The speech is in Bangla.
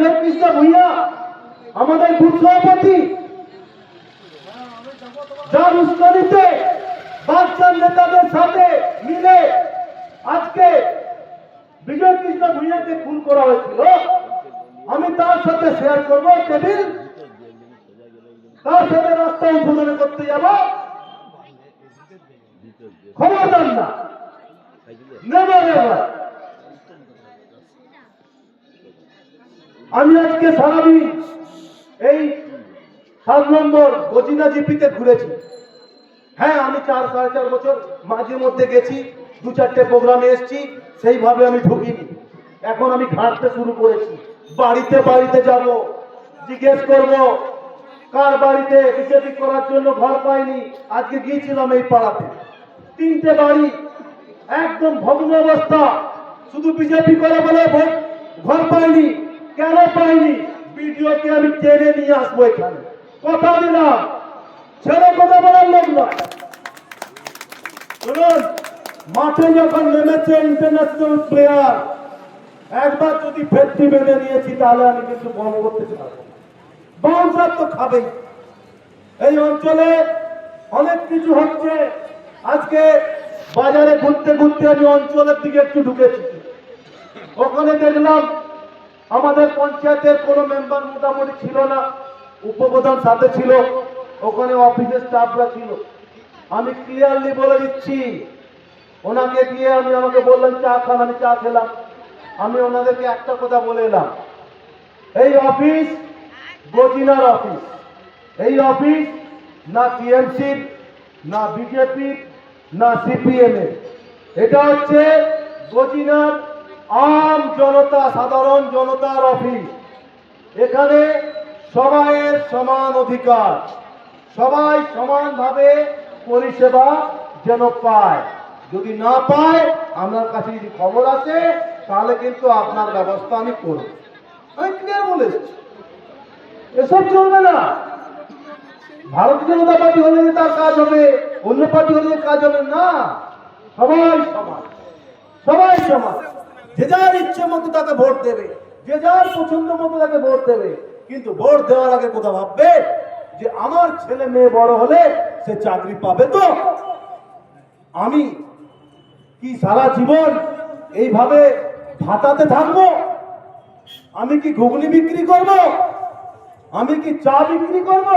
বিজয় কৃষ্ণ ভূঁইয়া, আমাদের বুথ যার উস্কানিতে বাচ্চার নেতাদের সাথে মিলে আজকে বিজয় কৃষ্ণ ভূঁইয়াকে খুন করা হয়েছিল। আমি তার সাথে শেয়ার করব টেবিল। তার সাথে রাস্তা উদ্বোধন করতে যাব। খবরদার না। নেভার আমি আজকে সারাদিন এই সাত নম্বর গজিনা জিপিতে ঘুরেছি। হ্যাঁ আমি চার, সাড়ে চার বছর মাঝে মধ্যে গেছি, দু চারটে প্রোগ্রামে এসেছি, সেইভাবে আমি ঢুকিনি। এখন আমি ঘাঁটতে শুরু করেছি। বাড়িতে বাড়িতে যাব, জিজ্ঞেস করব, কার বাড়িতে বিজেপি করার জন্য ঘর পাইনি? আজকে গিয়েছিলাম এই পাড়াতে। তিনটে বাড়ি, একদম ভগ্ন অবস্থা। শুধু বিজেপি করে বলে ঘর পাইনি। কেন পাইনি? বিডিওকে আমি টেনে নিয়ে আসব এখানে। কথা দিলাম। ছেড়ে কথা বলার লোক নয়। শুনুন, মাঠে যখন নেমেছে ইন্টারন্যাশনাল প্লেয়ার একবার যদি ফেরতি বেঁধে নিয়েছি, তাহলে আমি কিন্তু বন্ধ করতে পারব বাউন্সার তো খাবেই। এই অঞ্চলে অনেক কিছু হচ্ছে। আজকে বাজারে ঘুরতে ঘুরতে আমি অঞ্চলের দিকে একটু ঢুকেছি। ওখানে দেখলাম আমাদের পঞ্চায়েতের কোনো মেম্বার মোটামুটি ছিল না, উপপ্রধান সাথে ছিল, ওখানে অফিসের স্টাফরা ছিল। আমি ক্লিয়ারলি বলে দিচ্ছি, ওনাকে গিয়ে আমি আমাকে বললাম, চা খান, আমি চা খেলাম। আমি ওনাদেরকে একটা কথা বলে এলাম, এই অফিস গজিনার অফিস এই অফিস না টিএমসির না বিজেপির, না সিপিএম এর। এটা হচ্ছে গজিনার আম জনতা, সাধারণ জনতার অফিস এখানে সবাইয়ের সমান অধিকার। সবাই সমানভাবে পরিষেবা যেন পায়। যদি না পায় আমার কাছে যদি খবর আছে তাহলে কিন্তু আপনার ব্যবস্থা আমি করব। আমি ক্লিয়ার বলে এসব চলবে না। ভারতীয় জনতা পার্টি হলে যে তার কাজ হবে, অন্য পার্টি হলে কাজ হবে, না। সবাই সমান। সবাই সমান। যে যার ইচ্ছে মতো তাকে ভোট দেবে, যে যার পছন্দ মতো তাকে ভোট দেবে, কিন্তু ভোট দেওয়ার আগে কোথাও ভাববে যে আমার ছেলে মেয়ে বড় হলে সে চাকরি পাবে তো? আমি কি সারা জীবন এইভাবে ভাতাতে থাকব? আমি কি ঘুগনি বিক্রি করব? আমি কি চা বিক্রি করব?